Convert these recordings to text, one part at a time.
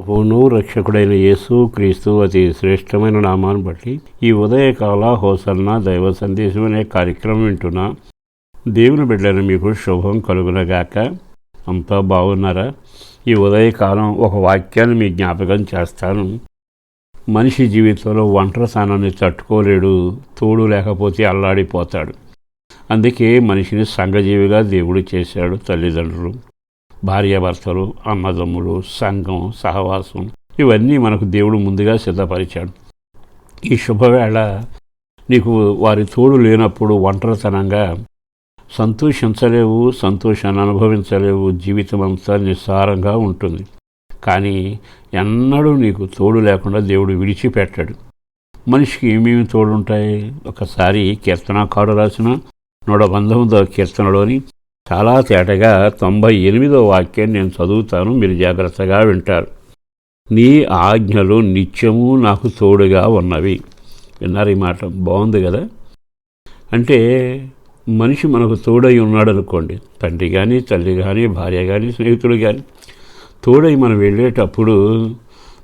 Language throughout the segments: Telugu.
ప్రభువును రక్షకుడైన యేసు క్రీస్తు అతి శ్రేష్టమైన నామాన్ని బట్టి ఈ ఉదయకాల హోసన్న దైవ సందేశం అనే కార్యక్రమం వింటున్నా. దేవుని బిడ్డలను మీకు శుభం కలుగునగాక. అంతా బాగున్నారా? ఈ ఉదయకాలం ఒక వాక్యాన్ని మీ జ్ఞాపకం చేస్తాను. మనిషి జీవితంలో ఒంటరితనాన్ని తట్టుకోలేడు తోడు లేకపోతే అల్లాడిపోతాడు. అందుకే మనిషిని సంఘజీవిగా దేవుడు చేశాడు తల్లిదండ్రులు. భార్యాభర్తలు అన్నదమ్ములు సంఘం సహవాసం ఇవన్నీ మనకు దేవుడు ముందుగా సిద్ధపరిచాడు. ఈ శుభవేళ నీకు వారి తోడు లేనప్పుడు ఒంటరితనంగా సంతోషించలేవు సంతోషాన్ని అనుభవించలేవు జీవితం అంతా నిస్సారంగా ఉంటుంది. కానీ ఎన్నడూ నీకు తోడు లేకుండా దేవుడు విడిచిపెట్టాడు. మనిషికి ఏమేమి తోడుంటాయి? ఒకసారి కీర్తనాకారు రాసిన నూట పంతొమ్మిదో కీర్తనలోని చాలా తేటగా తొంభై ఎనిమిదో వాక్యాన్ని నేను చదువుతాను మీరు జాగ్రత్తగా వింటారు. నీ ఆజ్ఞలు నిత్యము నాకు తోడుగా ఉన్నవి. విన్నారు ఈ మాట? బాగుంది కదా? అంటే మనిషి మనకు తోడై ఉన్నాడు అనుకోండి. తండ్రి కానీ తల్లి కానీ భార్య కానీ స్నేహితుడు కానీ తోడై మనం వెళ్ళేటప్పుడు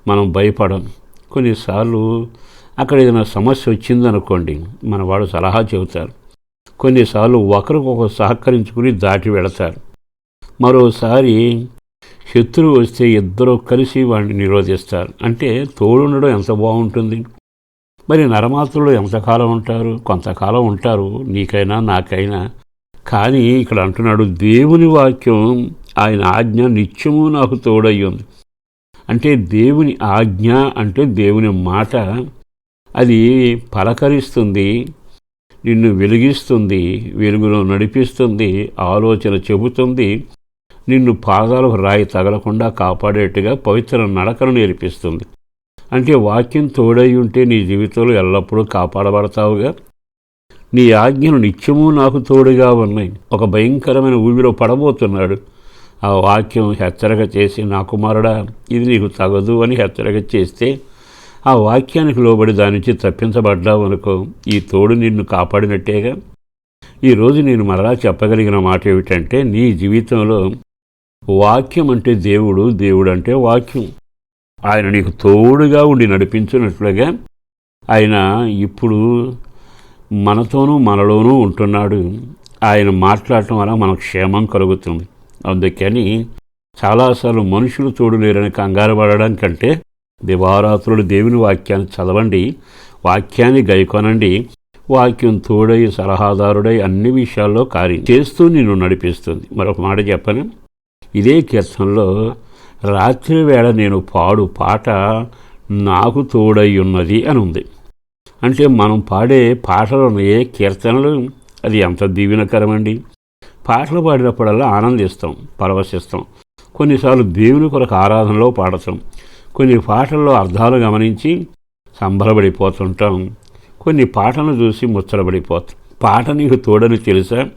మనం భయపడం. కొన్నిసార్లు అక్కడ ఏదైనా సమస్య వచ్చిందనుకోండి మన వాడు సలహా చెబుతారు. కొన్నిసార్లు ఒకరికొకరు సహకరించుకుని దాటి వెళతారు. మరోసారి శత్రువు వస్తే ఇద్దరు కలిసి వాడిని నిరోధిస్తారు. అంటే తోడుండడం ఎంత బాగుంటుంది? మరి నరమాతలు ఎంతకాలం ఉంటారు? కొంతకాలం ఉంటారు నీకైనా నాకైనా. కానీ ఇక్కడ అంటున్నాడు దేవుని వాక్యం ఆయన ఆజ్ఞ నిత్యము నాకు తోడయ్యింది. అంటే దేవుని ఆజ్ఞ అంటే దేవుని మాట అది పలకరిస్తుంది నిన్ను వెలిగిస్తుంది వెలుగులో నడిపిస్తుంది ఆలోచన చెబుతుంది. నిన్ను పాదాలకు రాయి తగలకుండా కాపాడేట్టుగా పవిత్ర నడకను నేర్పిస్తుంది. అంటే వాక్యం తోడై ఉంటే నీ జీవితంలో ఎల్లప్పుడూ కాపాడబడతావుగా? నీ ఆజ్ఞలు నిత్యము నాకు తోడుగా ఉన్నాయి. ఒక భయంకరమైన ఊబిలో పడబోతున్నాడు. ఆ వాక్యం హెచ్చరిక చేసి నా కుమారుడా ఇది నీకు తగదు అని హెచ్చరిక చేస్తే ఆ వాక్యానికి లోబడి దాని నుంచి తప్పించబడ్డావు అనుకో ఈ తోడు నిన్ను కాపాడినట్టేగా? ఈరోజు నేను మరలా చెప్పగలిగిన మాట ఏమిటంటే నీ జీవితంలో వాక్యం అంటే దేవుడు దేవుడు అంటే వాక్యం. ఆయన నీకు తోడుగా ఉండి నడిపించినట్లుగా ఆయన ఇప్పుడు మనతోనూ మనలోనూ ఉంటున్నాడు. ఆయన మాట్లాడటం వల్ల మనకు క్షేమం కలుగుతుంది. అందుకని చాలాసార్లు మనుషులు తోడు లేరని కంగారు పడడం కంటే దివారాత్రులు దేవుని వాక్యాన్ని చదవండి వాక్యాన్ని గైకొనండి. వాక్యం తోడై సలహాదారుడై అన్ని విషయాల్లో కార్యం చేస్తూ నిన్ను నడిపిస్తుంది. మరొక మాట చెప్పను. ఇదే కీర్తనలో రాత్రి వేళ నేను పాడు పాట నాకు తోడై ఉన్నది అని ఉంది అంటే మనం పాడే పాటలు ఉన్నాయే కీర్తనలు అది ఎంత దీవెనకరమండి? పాటలు పాడినప్పుడల్లా ఆనందిస్తాం పరవశిస్తాం. కొన్నిసార్లు దేవుని కొరకు ఆరాధనలో పాడతాం. కొన్ని పాటల్లో అర్థాలు గమనించి సంబరపడిపోతుంటాం. కొన్ని పాటలను చూసి ముచ్చటపడిపోతాం. పాట నీకు తోడని తెలుసా?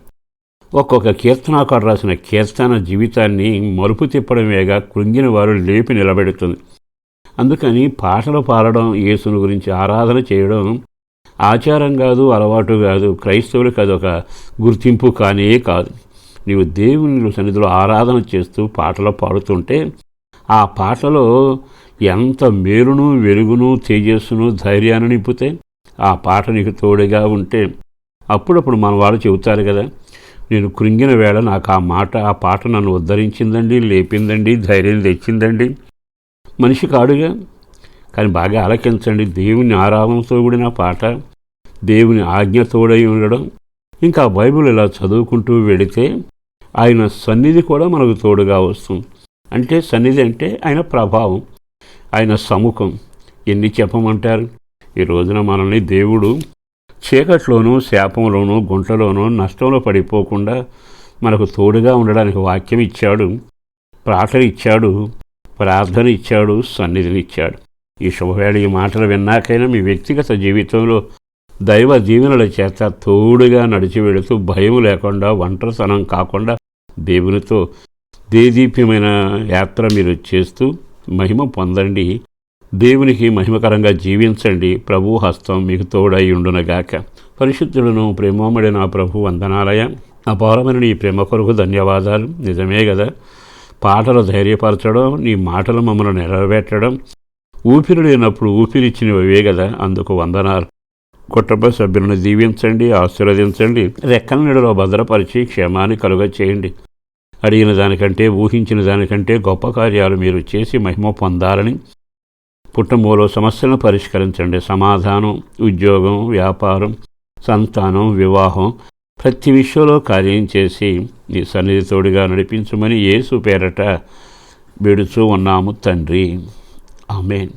ఒక్కొక్క కీర్తనాకారు రాసిన కీర్తన జీవితాన్ని మలుపు తిప్పడమేగా కృంగిన వారు లేపి నిలబెడుతుంది. అందుకని పాటలు పాడడం యేసుని గురించి ఆరాధన చేయడం ఆచారం కాదు అలవాటు కాదు క్రైస్తవులకు అదొక గుర్తింపు కానే కాదు. నీవు దేవుని సన్నిధిలో ఆరాధన చేస్తూ పాటలు పాడుతుంటే ఆ పాటలో ఎంత మేలును వెలుగును తేజస్సును ధైర్యాన్ని నింపితే ఆ పాట నీకు తోడుగా ఉంటే అప్పుడప్పుడు మన వాళ్ళు చెబుతారు కదా నేను కృంగిన వేళ నాకు ఆ మాట ఆ పాట నన్ను ఉద్ధరించిందండి లేపిందండి ధైర్యం తెచ్చిందండి. మనిషి కాడుగా కానీ బాగా ఆలకించండి. దేవుని ఆరాధనతో కూడిన పాట దేవుని ఆజ్ఞ తోడై ఉండడం ఇంకా బైబిల్ ఇలా చదువుకుంటూ వెళితే ఆయన సన్నిధి కూడా మనకు తోడుగా వస్తుంది. అంటే సన్నిధి అంటే ఆయన ప్రభావం. ఆయన సముఖం. ఎన్ని చెప్పమంటారు? ఈ రోజున మనల్ని దేవుడు చీకట్లోనూ శాపంలోనూ గుంటలోనూ నష్టంలో పడిపోకుండా మనకు తోడుగా ఉండడానికి వాక్యం ఇచ్చాడు ప్రార్థన ఇచ్చాడు ప్రార్థన ఇచ్చాడు సన్నిధిని ఇచ్చాడు ఈ శుభవేళ ఈ మాటలు విన్నాకైనా మీ వ్యక్తిగత జీవితంలో దైవ దీవెనల చేత తోడుగా నడిచి వెళుతూ భయం లేకుండా ఒంటరితనం కాకుండా దేవునితో దేదీప్యమైన యాత్ర మీరు చేస్తూ మహిమ పొందండి. దేవునికి మహిమకరంగా జీవించండి. ప్రభు హస్తం మీకు తోడై ఉండునగాక. పరిశుద్ధులను ప్రేమోమడి నా ప్రభు వందనాలయ. అపారమైన నీ ప్రేమ కొరకు ధన్యవాదాలు. నిజమే కదా పాటలు ధైర్యపరచడం నీ మాటలు మమ్మల్ని నెరవేర్చడం ఊపిరి లేనప్పుడు ఊపిరిచ్చినవే కదా అందుకు వందనాలు. కుటుంబ సభ్యులను దీవించండి ఆశీర్వదించండి. రెక్కల నీడలో భద్రపరిచి క్షేమాన్ని కలుగ చేయండి అడిగిన దానికంటే ఊహించిన దానికంటే గొప్ప కార్యాలు మీరు చేసి మహిమ పొందాలని. కుటుంబంలో సమస్యలను పరిష్కరించండి. సమాధానం ఉద్యోగం వ్యాపారం సంతానం వివాహం ప్రతి విషయంలో కార్యం చేసి నీ సన్నిధి తోడుగా నడిపించమని యేసు పేరట బెడుచూ ఉన్నాము తండ్రి. ఆమెన్.